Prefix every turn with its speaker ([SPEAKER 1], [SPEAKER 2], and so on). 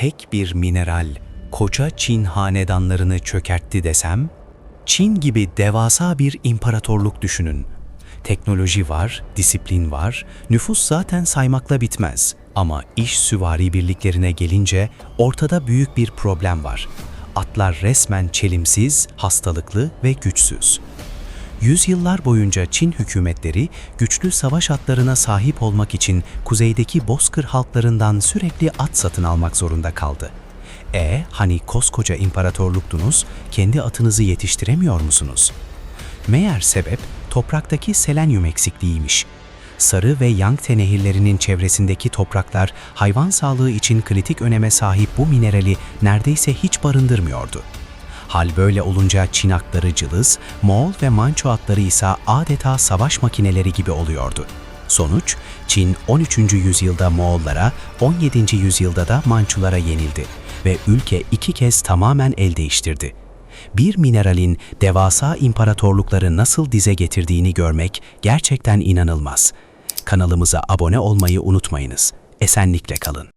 [SPEAKER 1] tek bir mineral koca Çin hanedanlarını çökertti desem, Çin gibi devasa bir imparatorluk düşünün. Teknoloji var, disiplin var, nüfus zaten saymakla bitmez. Ama iş süvari birliklerine gelince ortada büyük bir problem var. Atlar resmen çelimsiz, hastalıklı ve güçsüz. Yüzyıllar boyunca Çin hükümetleri güçlü savaş atlarına sahip olmak için kuzeydeki bozkır halklarından sürekli at satın almak zorunda kaldı. E hani koskoca imparatorluktunuz, kendi atınızı yetiştiremiyor musunuz? Meğer sebep topraktaki selenyum eksikliğiymiş. Sarı ve Yangtze nehirlerinin çevresindeki topraklar hayvan sağlığı için kritik öneme sahip bu minerali neredeyse hiç barındırmıyordu. Hal böyle olunca Çin atları cılız, Moğol ve Manço atları ise adeta savaş makineleri gibi oluyordu. Sonuç, Çin 13. yüzyılda Moğollara, 17. yüzyılda da Mançulara yenildi ve ülke iki kez tamamen el değiştirdi. Bir mineralin devasa imparatorlukları nasıl dize getirdiğini görmek gerçekten inanılmaz. Kanalımıza abone olmayı unutmayınız. Esenlikle kalın.